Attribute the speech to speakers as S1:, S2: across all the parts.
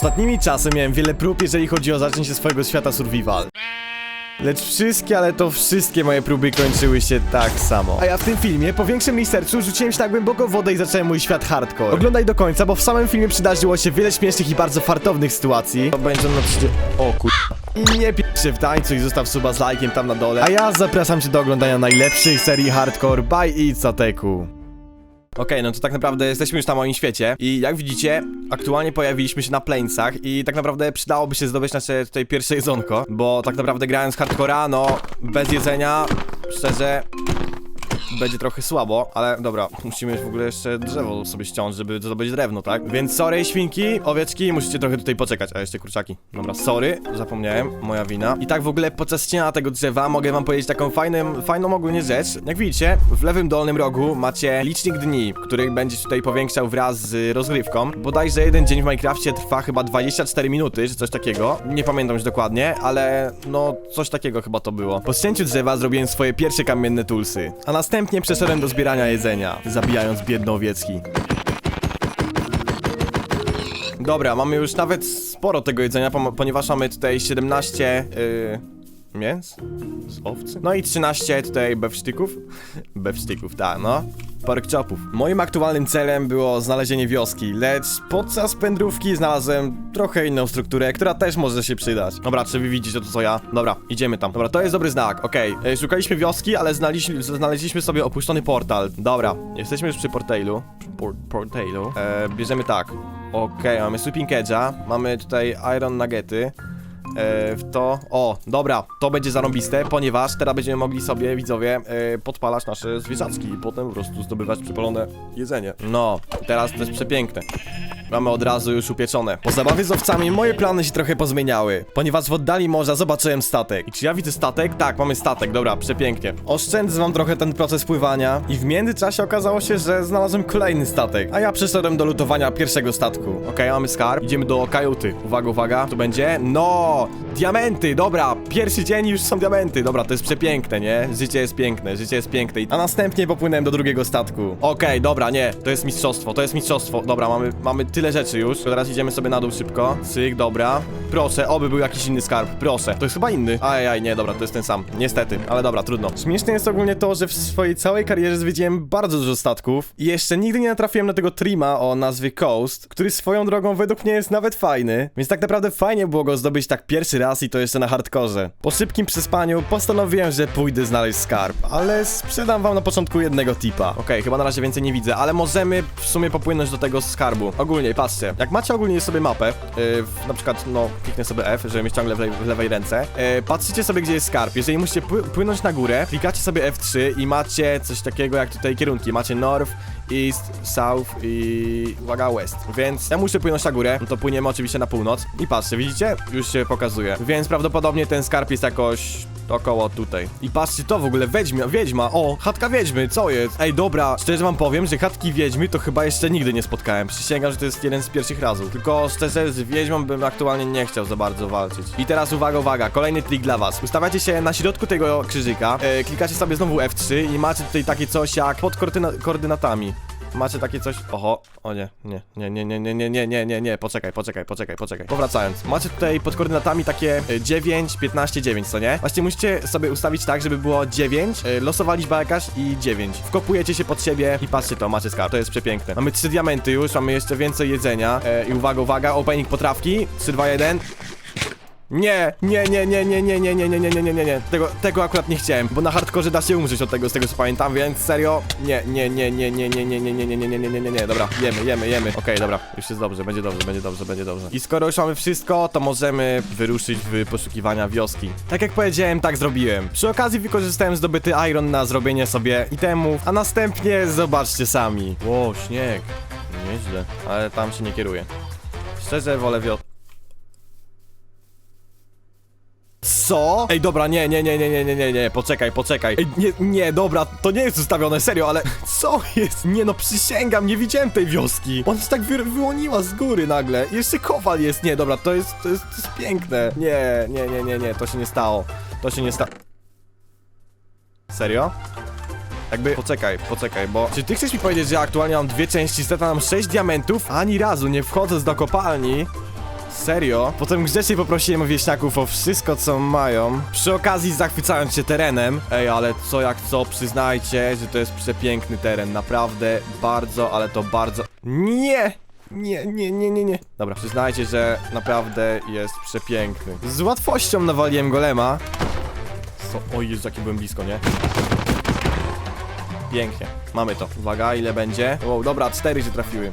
S1: Ostatnimi czasy miałem wiele prób, jeżeli chodzi o zaczęcie swojego świata survival. Lecz wszystkie, ale to wszystkie moje próby kończyły się tak samo. A ja w tym filmie, po większym researchu, rzuciłem się na głęboką wodę i zacząłem mój świat hardcore. Oglądaj do końca, bo w samym filmie przydarzyło się wiele śmiesznych i bardzo fartownych sytuacji. To będzie na 30... O kur... I nie pierwszy w tańcu i zostaw suba z lajkiem tam na dole. A ja zapraszam cię do oglądania najlepszych serii hardcore by Itzateku. Okej, no to tak naprawdę jesteśmy już na moim świecie i jak widzicie, aktualnie pojawiliśmy się na Plainsach i tak naprawdę przydałoby się zdobyć nasze tutaj pierwsze jedzonko, bo tak naprawdę grając hardcora, no bez jedzenia, szczerze, będzie trochę słabo, ale dobra, musimy w ogóle jeszcze drzewo sobie ściąć, żeby zdobyć drewno, tak? Więc sorry, świnki, owieczki, musicie trochę tutaj poczekać, a jeszcze kurczaki. Dobra, sorry, zapomniałem, moja wina. I tak w ogóle podczas ścięcia tego drzewa mogę wam powiedzieć taką fajną, fajną ogólnie rzecz. Jak widzicie, w lewym dolnym rogu macie licznik dni, który będzie tutaj powiększał wraz z rozgrywką. Bodajże jeden dzień w Minecrafcie trwa chyba 24 minuty, czy coś takiego. Nie pamiętam już dokładnie, ale no coś takiego chyba to było. Po ścięciu drzewa zrobiłem swoje pierwsze kamienne tulsy, a następnie przeszedłem do zbierania jedzenia, zabijając biedne owiecki. Dobra, mamy już nawet sporo tego jedzenia, ponieważ mamy tutaj 17 yy, mięs z owcy. No i 13 tutaj bewsztyków. bewsztyków, tak, no. Pork chopów. Moim aktualnym celem było znalezienie wioski, lecz podczas pędrówki znalazłem trochę inną strukturę, która też może się przydać. Dobra, czy wy widzicie to co ja? Dobra, idziemy tam. Dobra, to jest dobry znak, okej. Okay. Szukaliśmy wioski, ale znaleźliśmy, znaleźliśmy sobie opuszczony portal. Dobra, jesteśmy już przy portalu. Por portalu. E, bierzemy tak. Okej, mamy Sweeping Edge'a, mamy tutaj Iron Nuggety. E, w to. O, dobra, to będzie zarąbiste, ponieważ teraz będziemy mogli sobie, widzowie, e, podpalać nasze zwierzaczki i potem po prostu zdobywać przypalone jedzenie. No, teraz to jest przepiękne. Mamy od razu już upieczone. Po zabawie z owcami moje plany się trochę pozmieniały, ponieważ w oddali morza zobaczyłem statek. I czy ja widzę statek? Tak, mamy statek, dobra, przepięknie. Oszczędzę wam trochę ten proces pływania i w międzyczasie okazało się, że znalazłem kolejny statek, a ja przyszedłem do lutowania pierwszego statku. Okej, mamy skarb, idziemy do kajuty. Uwaga, uwaga, tu będzie. No! Diamenty, dobra, pierwszy dzień już są diamenty. Dobra, to jest przepiękne, nie? Życie jest piękne, życie jest piękne. A następnie popłynąłem do drugiego statku. Okej, dobra, nie, to jest mistrzostwo, to jest mistrzostwo. Dobra, mamy, mamy tyle rzeczy już. Teraz idziemy sobie na dół szybko. Cyk, dobra. Proszę, oby był jakiś inny skarb. Proszę. To jest chyba inny. Ajaj, nie, dobra, to jest ten sam. Niestety, ale dobra, trudno. Śmieszne jest ogólnie to, że w swojej całej karierze zwiedziłem bardzo dużo statków i jeszcze nigdy nie natrafiłem na tego trima o nazwie Coast, który swoją drogą według mnie jest nawet fajny. Więc tak naprawdę fajnie było go zdobyć tak pierwszy raz i to jeszcze na hardkorze. Po szybkim przespaniu postanowiłem, że pójdę znaleźć skarb, ale sprzedam wam na początku jednego tipa. Okej, chyba na razie więcej nie widzę, ale możemy w sumie popłynąć do tego skarbu. Ogólnie, patrzcie, jak macie ogólnie sobie mapę, yy, na przykład, no, kliknę sobie F, żeby mieć ciągle w, lewej- w lewej ręce, yy, patrzycie sobie, gdzie jest skarb. Jeżeli musicie pły- płynąć na górę, klikacie sobie F3 i macie coś takiego jak tutaj kierunki. Macie North, East, South i uwaga West. Więc ja muszę płynąć na górę, no to płyniemy oczywiście na północ. I patrzcie, widzicie? Już się pokazuje. Więc prawdopodobnie ten skarb jest jakoś około tutaj. I patrzcie to w ogóle, wiedźma, wiedźma, o, chatka wiedźmy, co jest? Ej, dobra, szczerze wam powiem, że chatki wiedźmy to chyba jeszcze nigdy nie spotkałem. Przysięgam, że to jest jeden z pierwszych razów. Tylko szczerze, z wiedźmą bym aktualnie nie chciał za bardzo walczyć. I teraz uwaga, uwaga, kolejny trik dla was. Ustawiacie się na środku tego krzyżyka, e, klikacie sobie znowu F3 i macie tutaj takie coś jak pod koordyna koordynatami. Macie takie coś. Oho, o nie, nie, nie, nie, nie, nie, nie, nie, nie, nie, nie, poczekaj, poczekaj, poczekaj, poczekaj. Powracając. Macie tutaj pod koordynatami takie e, 9, 15, 9, co nie? Właśnie musicie sobie ustawić tak, żeby było 9, e, losowa liczba jakaś i 9. Wkopujecie się pod siebie i patrzcie to, macie skarb. To jest przepiękne. Mamy 3 diamenty już, mamy jeszcze więcej jedzenia. E, I uwaga, uwaga, opening potrawki. 3, 2, 1. Nie, nie, nie, nie, nie, nie, nie, nie, nie, nie, nie, nie, nie, nie. Tego, tego akurat nie chciałem, bo na hardkorze da się umrzeć od tego, z tego co pamiętam, więc serio, nie, nie, nie, nie, nie, nie, nie, nie, nie, nie, nie, nie, nie, nie, nie, nie, dobra, jemy, jemy, jemy. Okej, dobra, już jest dobrze, będzie dobrze, będzie dobrze, będzie dobrze. I skoro już mamy wszystko, to możemy wyruszyć w poszukiwania wioski. Tak jak powiedziałem, tak zrobiłem. Przy okazji wykorzystałem zdobyty iron na zrobienie sobie itemów, a następnie zobaczcie sami. Ło, śnieg. Nieźle, ale tam się nie kieruję. Szczerze wolę wioskę. Co? Ej, dobra, nie, nie, nie, nie, nie, nie, nie, nie, poczekaj, poczekaj. Ej, nie, nie, dobra, to nie jest ustawione, serio, ale co jest? Nie no, przysięgam, nie widziałem tej wioski. Ona się tak wy wyłoniła z góry nagle. Jeszcze kowal jest, nie, dobra, to jest, to jest, to jest piękne. Nie, nie, nie, nie, nie, to się nie stało. To się nie stało. Serio? Jakby, poczekaj, poczekaj, bo czy ty chcesz mi powiedzieć, że aktualnie mam dwie części seta, mam 6 diamentów, ani razu nie wchodząc do kopalni Serio? Potem grzecznie poprosiłem wieśniaków o wszystko, co mają. Przy okazji zachwycając się terenem. Ej, ale co jak co, przyznajcie, że to jest przepiękny teren. Naprawdę bardzo, ale to bardzo... Nie! Nie, nie, nie, nie, nie. Dobra, przyznajcie, że naprawdę jest przepiękny. Z łatwością nawaliłem golema. Co? Oj, Jezu, jaki byłem blisko, nie? Pięknie. Mamy to. Uwaga, ile będzie? Wow, dobra, cztery się trafiły.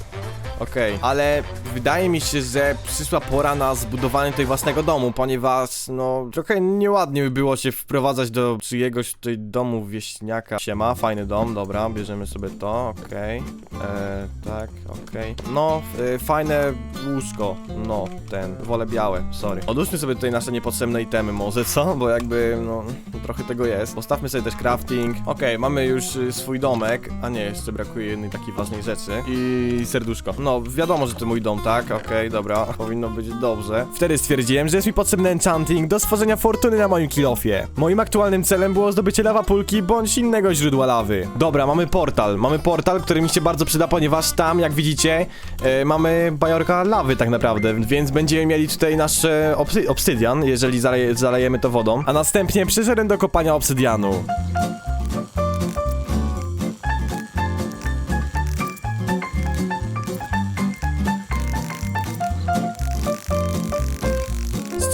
S1: Okej, ale wydaje mi się, że przyszła pora na zbudowanie tutaj własnego domu, ponieważ, no, trochę nieładnie by było się wprowadzać do czyjegoś tutaj domu wieśniaka. Siema, fajny dom, dobra, bierzemy sobie to, okej. Eee, tak, okej. No, e, fajne łóżko, no, ten, wolę białe, sorry. Odłóżmy sobie tutaj nasze niepotrzebne itemy może, co? Bo jakby, no, trochę tego jest. Postawmy sobie też crafting. Okej, mamy już y, swój domek, a nie, jeszcze brakuje jednej takiej ważnej rzeczy. I serduszko. No, wiadomo, że to mój dom, tak? Okej, dobra, powinno być dobrze. Wtedy stwierdziłem, że jest mi potrzebny enchanting do stworzenia fortuny na moim kilofie. Moim aktualnym celem było zdobycie lawa pulki bądź innego źródła lawy. Dobra, mamy portal. Mamy portal, który mi się bardzo przyda, ponieważ tam, jak widzicie, e, mamy bajorka lawy tak naprawdę, więc będziemy mieli tutaj nasz e, obsy obsydian, jeżeli zaleje, zalejemy to wodą. A następnie przyszedłem do kopania obsydianu.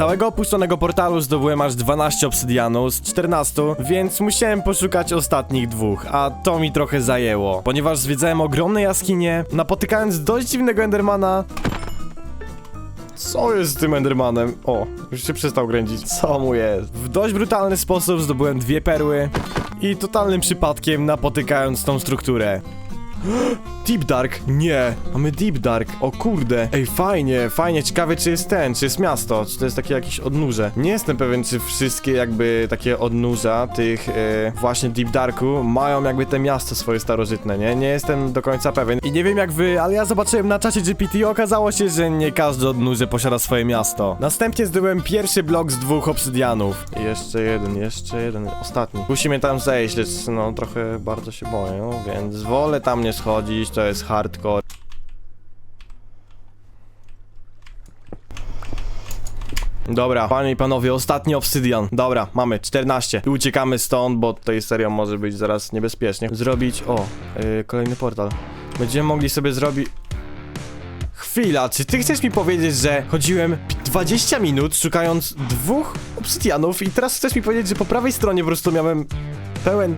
S1: Całego opuszczonego portalu zdobyłem aż 12 obsydianu z 14, więc musiałem poszukać ostatnich dwóch, a to mi trochę zajęło. Ponieważ zwiedzałem ogromne jaskinie, napotykając dość dziwnego Endermana. Co jest z tym Endermanem? O, już się przestał kręcić. Co mu jest? W dość brutalny sposób zdobyłem dwie perły i totalnym przypadkiem napotykając tą strukturę. Deep Dark? Nie, mamy Deep Dark. O kurde. Ej, fajnie, fajnie. Ciekawe, czy jest ten, czy jest miasto, czy to jest takie jakieś odnóże. Nie jestem pewien, czy wszystkie jakby takie odnóża tych e, właśnie Deep Darku mają jakby te miasto swoje starożytne, nie? Nie jestem do końca pewien. I nie wiem jak wy, ale ja zobaczyłem na czacie GPT i okazało się, że nie każde odnóże posiada swoje miasto. Następnie zdobyłem pierwszy blok z dwóch obsydianów. I jeszcze jeden, jeszcze jeden, ostatni. Musimy tam zejść, lecz no trochę bardzo się boję, no, więc wolę tam nie schodzić, to jest hardcore. Dobra, panie i panowie, ostatni obsydian. Dobra, mamy 14. I uciekamy stąd, bo tutaj serio może być zaraz niebezpiecznie. Zrobić, o, yy, kolejny portal. Będziemy mogli sobie zrobić... Chwila, czy ty chcesz mi powiedzieć, że chodziłem 20 minut szukając dwóch obsydianów i teraz chcesz mi powiedzieć, że po prawej stronie po prostu miałem pełen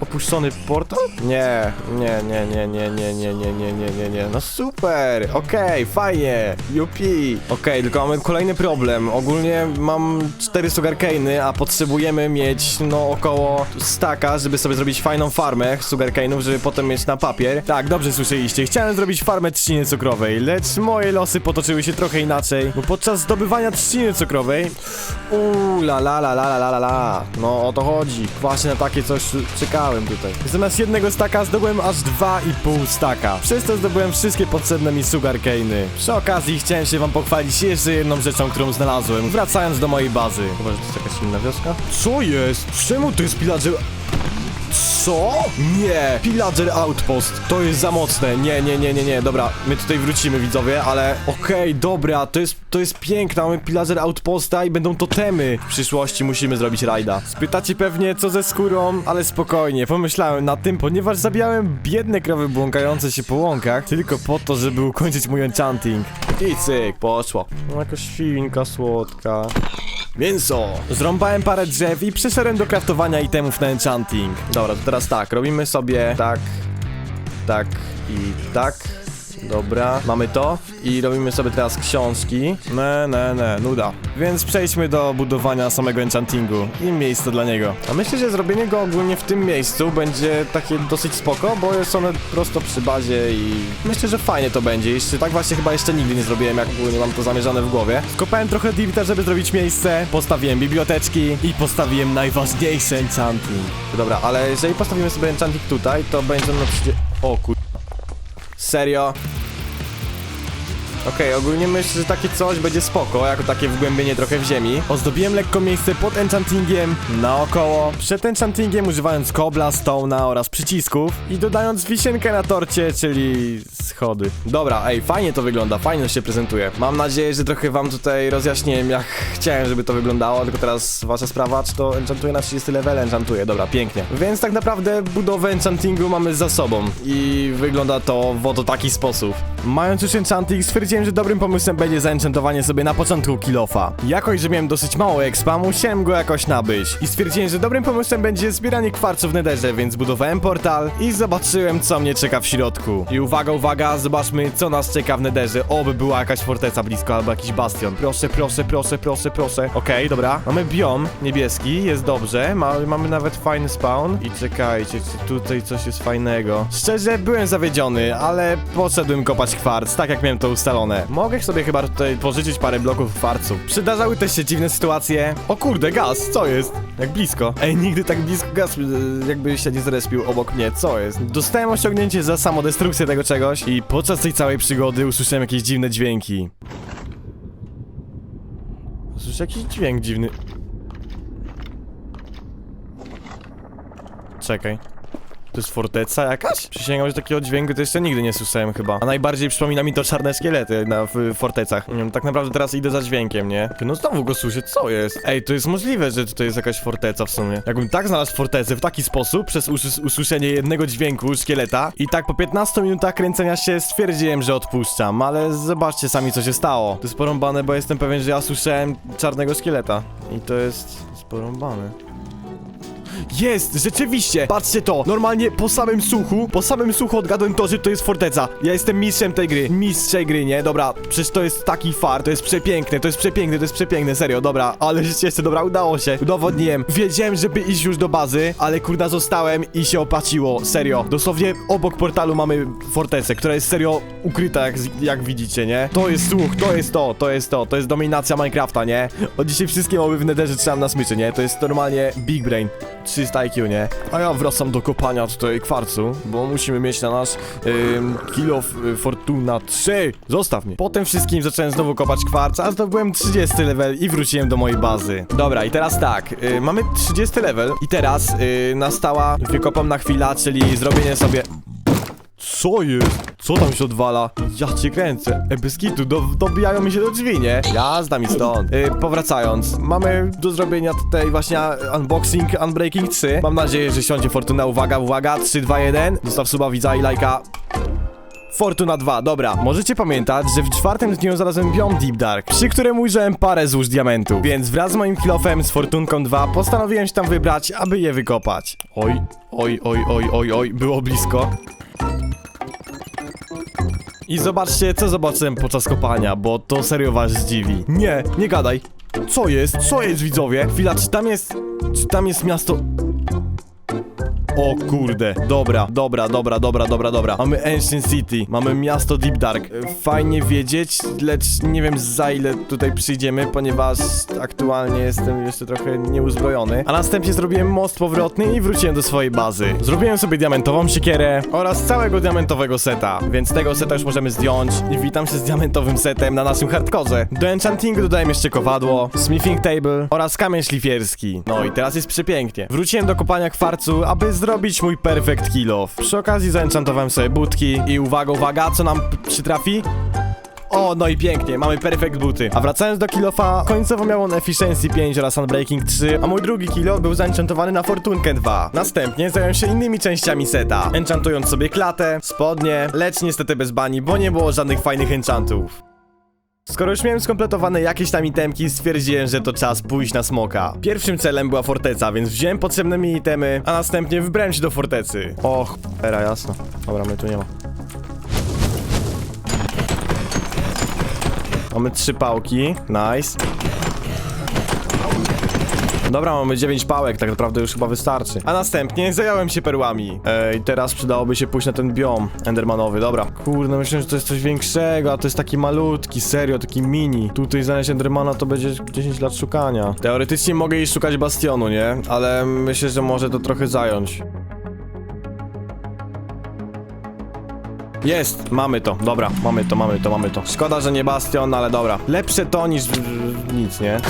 S1: opuszczony portal? Nie, nie, nie, nie, nie, nie, nie, nie, nie, nie, nie, nie. No super, okej, fajnie, yupi. Okej, tylko mamy kolejny problem. Ogólnie mam cztery sugarcane'y, a potrzebujemy mieć, no, około staka, żeby sobie zrobić fajną farmę sugarcane'ów, żeby potem mieć na papier. Tak, dobrze słyszeliście. Chciałem zrobić farmę trzciny cukrowej, lecz moje losy potoczyły się trochę inaczej, bo podczas zdobywania trzciny cukrowej Uuu, la la la la la la la la. No o to chodzi. Właśnie na takie coś czekałem tutaj. Zamiast jednego staka zdobyłem aż dwa i pół staka. Przez to zdobyłem wszystkie potrzebne mi sugarcane'y. Przy okazji chciałem się wam pochwalić jeszcze jedną rzeczą, którą znalazłem, wracając do mojej bazy. Chyba, że to jest jakaś inna wioska? Co jest? Czemu to jest pillager... Co? Nie! Pillager Outpost. To jest za mocne. Nie, nie, nie, nie, nie. Dobra, my tutaj wrócimy, widzowie, ale... Okej, dobra, to jest, to jest piękne. Mamy Pillager Outposta i będą totemy. W przyszłości musimy zrobić rajda. Spytacie pewnie, co ze skórą, ale spokojnie. Pomyślałem nad tym, ponieważ zabijałem biedne krowy błąkające się po łąkach, tylko po to, żeby ukończyć mój enchanting. I cyk, poszło. No, jakaś świnka słodka. Mięso! Zrąbałem parę drzew i przeszedłem do kraftowania itemów na enchanting. Dobra, to teraz tak, robimy sobie tak, tak i tak. Dobra, mamy to i robimy sobie teraz książki. Ne, ne, ne, nuda. Więc przejdźmy do budowania samego enchantingu i miejsca dla niego. A myślę, że zrobienie go ogólnie w tym miejscu będzie takie dosyć spoko, bo jest one prosto przy bazie i myślę, że fajnie to będzie. Jeszcze tak właśnie chyba jeszcze nigdy nie zrobiłem, jak ogólnie mam to zamierzone w głowie. Skopałem trochę dirta, żeby zrobić miejsce, postawiłem biblioteczki i postawiłem najważniejszy enchanting. Dobra, ale jeżeli postawimy sobie enchanting tutaj, to będzie no przecież... O kur... Serio? Okej, ogólnie myślę, że takie coś będzie spoko, jako takie wgłębienie trochę w ziemi. Ozdobiłem lekko miejsce pod enchantingiem, naokoło, przed enchantingiem używając kobla, stone'a oraz przycisków i dodając wisienkę na torcie, czyli schody. Dobra, ej, fajnie to wygląda, fajnie się prezentuje. Mam nadzieję, że trochę wam tutaj rozjaśniłem, jak chciałem, żeby to wyglądało, tylko teraz wasza sprawa, czy to enchantuje na 30 level, enchantuje, dobra, pięknie. Więc tak naprawdę budowę enchantingu mamy za sobą i wygląda to w oto taki sposób. Mając już enchanting, stwierdziłem, że dobrym pomysłem będzie zaenchantowanie sobie na początku kilofa. Jakoś, że miałem dosyć mało expa, musiałem go jakoś nabyć. I stwierdziłem, że dobrym pomysłem będzie zbieranie kwarców w nederze, więc budowałem portal i zobaczyłem, co mnie czeka w środku. I uwaga, uwaga, zobaczmy, co nas czeka w nederze. Oby była jakaś forteca blisko, albo jakiś bastion. Proszę, proszę, proszę, proszę, proszę. Okej, dobra. Mamy biom niebieski, jest dobrze. Ma, mamy nawet fajny spawn. I czekajcie, czy tutaj coś jest fajnego. Szczerze, byłem zawiedziony, ale poszedłem kopać kwarc, tak jak miałem to ustalone. Mogę sobie chyba tutaj pożyczyć parę bloków kwarcu. Przydarzały też się dziwne sytuacje. O kurde, gaz, co jest? Jak blisko. Ej, nigdy tak blisko gaz y, jakby się nie zrespił obok mnie, co jest? Dostałem osiągnięcie za samodestrukcję tego czegoś i podczas tej całej przygody usłyszałem jakieś dziwne dźwięki. Słyszę jakiś dźwięk dziwny. Czekaj. To jest forteca jakaś? Przysięgam, że takiego dźwięku to jeszcze nigdy nie słyszałem chyba. A najbardziej przypomina mi to czarne szkielety na w fortecach. Nie tak naprawdę teraz idę za dźwiękiem, nie? No znowu go słyszę, co jest? Ej, to jest możliwe, że tutaj jest jakaś forteca w sumie. Jakbym tak znalazł fortecę w taki sposób, przez us usłyszenie jednego dźwięku szkieleta i tak po 15 minutach kręcenia się stwierdziłem, że odpuszczam, ale zobaczcie sami co się stało. To jest porąbane, bo jestem pewien, że ja słyszałem czarnego szkieleta. I to jest porąbane. Jest, rzeczywiście! Patrzcie to! Normalnie po samym słuchu, po samym słuchu odgadłem to, że to jest forteca. Ja jestem mistrzem tej gry. Mistrz tej gry, nie? Dobra, przecież to jest taki far, to jest przepiękne, to jest przepiękne, to jest przepiękne, serio, dobra. Ale rzeczywiście, dobra, udało się. Udowodniłem. Wiedziałem, żeby iść już do bazy, ale kurda zostałem i się opaciło, serio. Dosłownie obok portalu mamy fortecę, która jest serio ukryta, jak, jak widzicie, nie? To jest słuch, to jest to, to jest to, to jest dominacja Minecrafta, nie? Od dzisiaj wszystkie mowy w netherze trzymam na smyczy, nie? To jest normalnie big brain. 300 IQ, nie? A ja wracam do kopania tutaj kwarcu, bo musimy mieć na nasz ym, y, Fortuna 3. Zostaw mnie. Po tym wszystkim zacząłem znowu kopać kwarc, a zdobyłem 30 level i wróciłem do mojej bazy. Dobra, i teraz tak, y, mamy 30 level i teraz y, nastała wykopam na chwilę, czyli zrobienie sobie... Co jest? Co tam się odwala? Ja cię kręcę. E, bez do, dobijają mi się do drzwi, nie? Jazda mi stąd. Y, powracając, mamy do zrobienia tutaj właśnie unboxing Unbreaking 3. Mam nadzieję, że siądzie Fortuna. Uwaga, uwaga, 3, 2, 1. Zostaw suba, widza i lajka. Fortuna 2, dobra. Możecie pamiętać, że w czwartym dniu znalazłem biom Deep Dark, przy którym ujrzałem parę złóż diamentów. Więc wraz z moim kilofem z Fortunką 2 postanowiłem się tam wybrać, aby je wykopać. Oj, oj, oj, oj, oj, oj, było blisko. I zobaczcie, co zobaczyłem podczas kopania, bo to serio was zdziwi. Nie, nie gadaj. Co jest? Co jest, widzowie? Chwila, czy tam jest... Czy tam jest miasto... O kurde, dobra, dobra, dobra, dobra, dobra, dobra. Mamy Ancient City, mamy miasto Deep Dark. E, Fajnie wiedzieć, lecz nie wiem za ile tutaj przyjdziemy, ponieważ aktualnie jestem jeszcze trochę nieuzbrojony. A następnie zrobiłem most powrotny i wróciłem do swojej bazy. Zrobiłem sobie diamentową siekierę oraz całego diamentowego seta, więc tego seta już możemy zdjąć. I witam się z diamentowym setem na naszym hardkorze. Do enchantingu dodałem jeszcze kowadło, smithing table oraz kamień szlifierski. No i teraz jest przepięknie. Wróciłem do kopania kwarcu, aby zrobić mój perfect kill off. Przy okazji zaenchantowałem sobie budki i uwaga, uwaga, co nam przytrafi? O, no i pięknie, mamy perfect buty. A wracając do kilofa, końcowo miał on Efficiency 5 oraz Unbreaking 3, a mój drugi kilo był zaenchantowany na Fortunkę 2. Następnie zająłem się innymi częściami seta, enchantując sobie klatę, spodnie, lecz niestety bez bani, bo nie było żadnych fajnych enchantów. Skoro już miałem skompletowane jakieś tam itemki, stwierdziłem, że to czas pójść na smoka. Pierwszym celem była forteca, więc wziąłem potrzebne mi itemy, a następnie wybrałem się do fortecy. Och, era jasno. Dobra, mnie tu nie ma. Mamy trzy pałki, nice. Dobra, mamy 9 pałek, tak naprawdę już chyba wystarczy. A następnie zająłem się perłami. Ej, teraz przydałoby się pójść na ten biom endermanowy, dobra. Kurde, myślę, że to jest coś większego, a to jest taki malutki, serio, taki mini. Tutaj znaleźć endermana to będzie 10 lat szukania. Teoretycznie mogę iść szukać bastionu, nie? Ale myślę, że może to trochę zająć. Jest, mamy to, dobra, mamy to, mamy to, mamy to. Szkoda, że nie Bastion, ale dobra. Lepsze to niż nic, nie?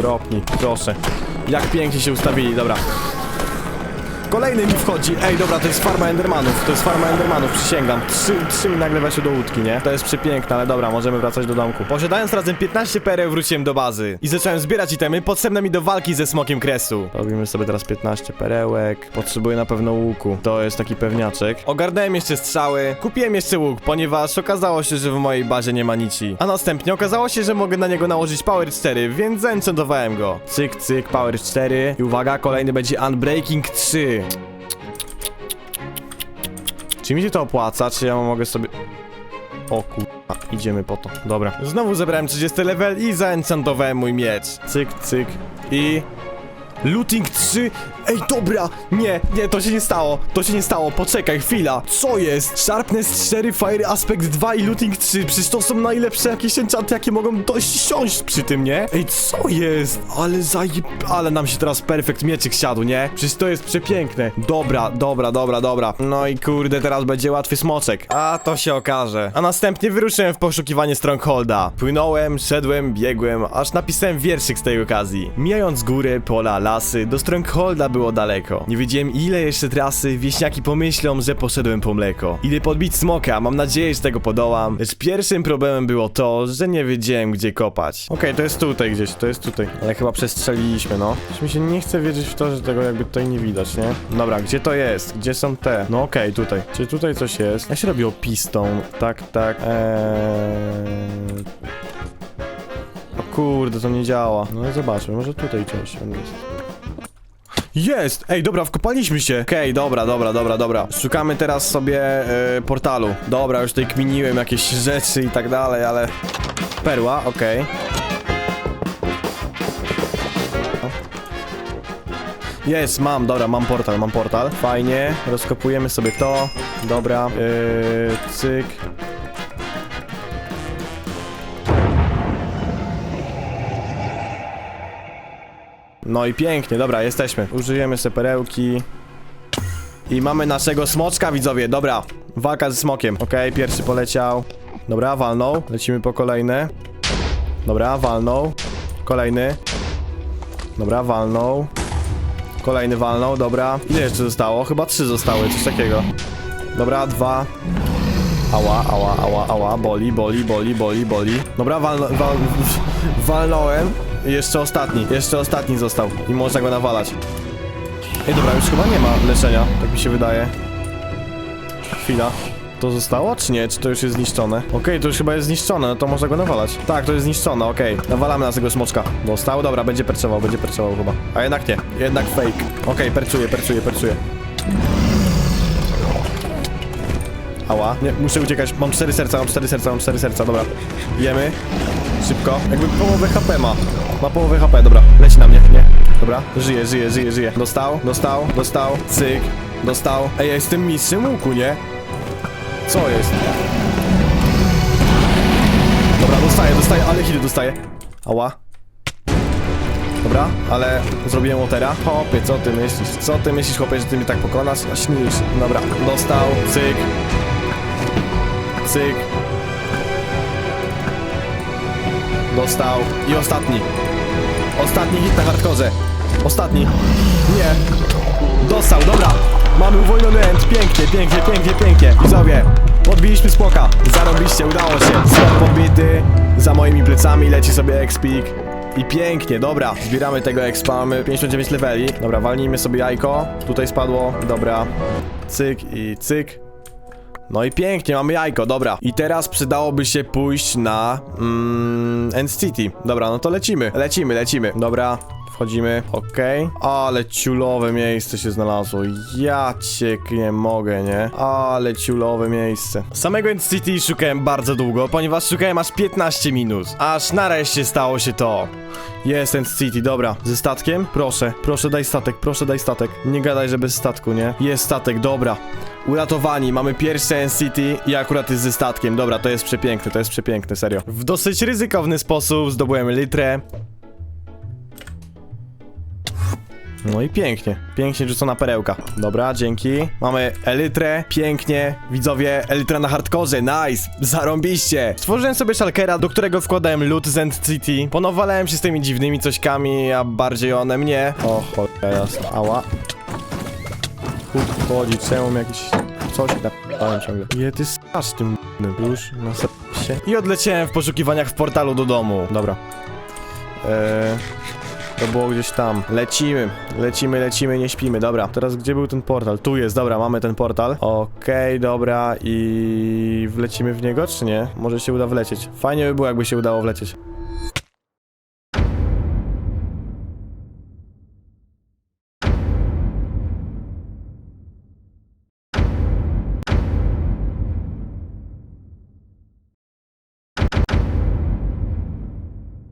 S1: Dropnij, proszę. Jak pięknie się ustawili, dobra. Kolejny mi wchodzi. Ej, dobra, to jest farma Endermanów. To jest farma Endermanów, przysięgam. Trzy, trzy mi nagle weszły do łódki, nie? To jest przepiękne, ale dobra, możemy wracać do domku. Posiadając razem 15 pereł, wróciłem do bazy. I zacząłem zbierać itemy potrzebne mi do walki ze smokiem kresu. Robimy sobie teraz 15 perełek. Potrzebuję na pewno łuku. To jest taki pewniaczek. Ogarnąłem jeszcze strzały. Kupiłem jeszcze łuk, ponieważ okazało się, że w mojej bazie nie ma nici. A następnie okazało się, że mogę na niego nałożyć Power 4, więc zenchantowałem go. Cyk, cyk, Power 4. I uwaga, kolejny będzie Unbreaking 3. Czy mi się to opłaca, czy ja mogę sobie... O kurwa, idziemy po to. Dobra. Znowu zebrałem 30 level i zaenchantowałem mój miecz. Cyk, cyk i... Looting 3. Ej, dobra! Nie, nie, to się nie stało. To się nie stało. Poczekaj, chwila. Co jest? Sharpness 4, Fire Aspect 2 i Looting 3. Przecież to są najlepsze jakieś enchanty, jakie mogą dość siąść przy tym, nie? Ej, co jest? Ale zajeb... Ale nam się teraz perfekt mieczyk siadł, nie? Przecież to jest przepiękne. Dobra, dobra, dobra, dobra. No i kurde, teraz będzie łatwy smoczek. A to się okaże. A następnie wyruszyłem w poszukiwanie Strongholda. Płynąłem, szedłem, biegłem, aż napisałem wierszyk z tej okazji. Mijając góry, pola, lasy, do Strongholda było daleko. Nie wiedziałem ile jeszcze trasy, wieśniaki pomyślą, że poszedłem po mleko. Idę podbić smoka, mam nadzieję, że tego podołam. Lecz pierwszym problemem było to, że nie wiedziałem gdzie kopać. Okej, to jest tutaj gdzieś, to jest tutaj. Ale chyba przestrzeliliśmy, no. Już mi się nie chce wierzyć w to, że tego jakby tutaj nie widać, nie? Dobra, gdzie to jest? Gdzie są te? No okej, tutaj. Czy tutaj coś jest? Jak się robiło pistą? Tak, tak. Eee... O kurde, to nie działa. No ale zobaczmy, może tutaj coś jest. Jest! Ej, dobra, wkopaliśmy się. Okej, dobra, dobra, dobra, dobra. Szukamy teraz sobie e, portalu. Dobra, już tutaj kminiłem jakieś rzeczy i tak dalej, ale... Perła, okej. Jest, mam, dobra, mam portal, mam portal. Fajnie, rozkopujemy sobie to. Dobra, yy, cyk. No i pięknie, dobra, jesteśmy. Użyjemy sobie perełki. I mamy naszego smoczka, widzowie, dobra. Walka ze smokiem, okej, pierwszy poleciał. Dobra, walnął. Lecimy po kolejne. Dobra, walnął. Kolejny. Dobra, walnął. Kolejny walnął, dobra. Ile jeszcze zostało? Chyba trzy zostały, coś takiego. Dobra, dwa. Ała, ała, ała, ała, boli, boli, boli, boli, boli. Dobra, walno, wal, walnąłem. Jeszcze ostatni, jeszcze ostatni został. I można go nawalać. Ej, dobra, już chyba nie ma leczenia, tak mi się wydaje. Chwila. To zostało, czy nie? Czy to już jest zniszczone? Okej, to już chyba jest zniszczone, no to można go nawalać. Tak, to jest zniszczone, okej. Nawalamy na tego smoczka. Dostał, dobra, będzie perczował, będzie perczował chyba. A jednak nie, jednak fake. Okej, perczuje, perczuje, perczuje. Ała, nie, muszę uciekać. Mam cztery serca, mam cztery serca, mam cztery serca, dobra. Jemy. Szybko. Jakby połowę HP ma. Ma połowę HP, dobra. Leci na mnie, nie. Dobra, żyje, żyje, żyje, żyje. Dostał, dostał, dostał, cyk, dostał. Ej, ja jestem mistrzem łuku, nie? Co jest? Dobra, dostaję, dostaję, ale kiedy dostaję? Ała. Dobra, ale zrobiłem łotera. Chłopie, co ty myślisz? Co ty myślisz, chłopie, że ty mnie tak pokonasz? A śnisz. Dobra, dostał, cyk. Cyk. Dostał. I ostatni. Ostatni hit na hardkorze. Ostatni. Nie. Dostał, dobra. Mamy uwolniony end. Pięknie, pięknie, pięknie, pięknie. Widzowie, podbiliśmy smoka. Zarobiście, udało się. Smok podbity. Za moimi plecami leci sobie expik. I pięknie, dobra. Zbieramy tego expa, mamy 59 leveli. Dobra, walnijmy sobie jajko. Tutaj spadło, dobra. Cyk i cyk. No i pięknie, mamy jajko, dobra. I teraz przydałoby się pójść na mm, End City. Dobra, no to lecimy, lecimy, lecimy. Dobra, wchodzimy, okej. Ale ciulowe miejsce się znalazło. Ja cię nie mogę, nie? Ale ciulowe miejsce. Samego End City szukałem bardzo długo, ponieważ szukałem aż 15 minut. Aż nareszcie stało się to. Jest End City, dobra. Ze statkiem? Proszę, proszę daj statek, proszę daj statek. Nie gadaj, że bez statku, nie? Jest statek, dobra. Uratowani, mamy pierwsze End City i akurat jest ze statkiem. Dobra, to jest przepiękne, to jest przepiękne, serio. W dosyć ryzykowny sposób zdobyłem litrę. No i pięknie, pięknie rzucona perełka. Dobra, dzięki. Mamy elytrę, pięknie. Widzowie, elytra na hardkorze, nice, zarąbiście. Stworzyłem sobie szalkera, do którego wkładałem loot z End City. Ponowalałem się z tymi dziwnymi cośkami, a bardziej one mnie. O, cholera jasna, ała. Chodzi, czemu jakiś coś napałem ciągle. Je, ty strasz tym już na się. I odleciałem w poszukiwaniach w portalu do domu. Dobra. Eee, to było gdzieś tam. Lecimy, lecimy, lecimy, nie śpimy. Dobra, teraz gdzie był ten portal? Tu jest, dobra, mamy ten portal. Okej, dobra, i wlecimy w niego, czy nie? Może się uda wlecieć. Fajnie by było, jakby się udało wlecieć.